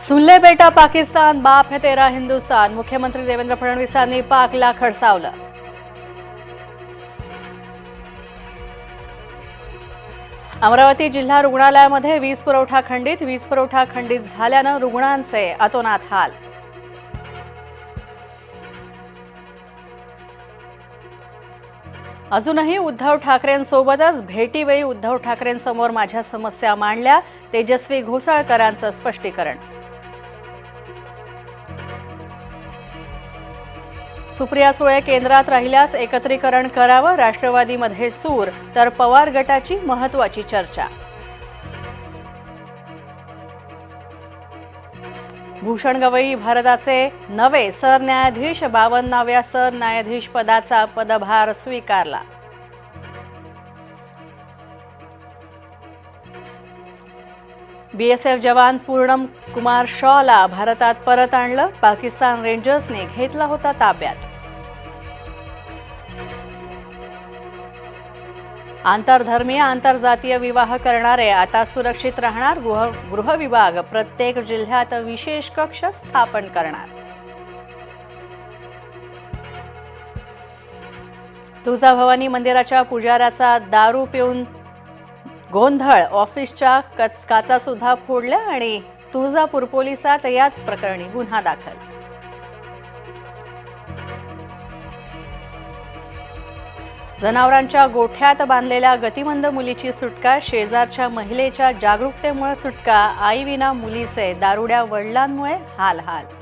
सुनले बेटा पाकिस्तान बाप है तेरा हिंदुस्तान। मुख्यमंत्री देवेंद्र फडणवीसांनी पाकला खडसावलं. अमरावती जिल्हा रुग्णालयामध्ये वीज पुरवठा खंडित वीज पुरवठा खंडित झाल्यानं रुग्णांचे अतोनात हाल. अजूनही उद्धव ठाकरेंसोबतच भेटीवेळी उद्धव ठाकरेंसमोर माझ्या समस्या मांडल्या. तेजस्वी घोसाळकरांचं स्पष्टीकरण. सुप्रिया सुळे केंद्रात राहिल्यास एकत्रीकरण करावं राष्ट्रवादीमध्ये सूर तर पवार गटाची महत्वाची चर्चा. भूषण गवई भारताचे नवे सरन्यायाधीश बावन्नाव्या सरन्यायाधीश पदाचा पदभार स्वीकारला. बीएसएफ जवान पूर्णम कुमार शॉला भारतात परत आणलं. पाकिस्तान रेंजर्सने घेतला होता ताब्यात. आंतरधर्मीय आंतरजातीय विवाह करणारे आता सुरक्षित राहणार गृह गृहविभाग. प्रत्येक जिल्ह्यात विशेष कक्ष स्थापन करणार. तुळजाभवानी मंदिराच्या पुजाऱ्याचा दारू पिऊन गोंधळ. ऑफिसच्या कच काचासुद्धा फोडल्या आणि तुळजापूर पोलिसात याच प्रकरणी गुन्हा दाखल. जनावरांच्या गोठ्यात बांधलेल्या गतिमंद मुलीची सुटका शेजारच्या महिलेच्या जागरूकतेमुळे सुटका आईविना मुलीचे दारुड्या वडिलांमुळे हाल हाल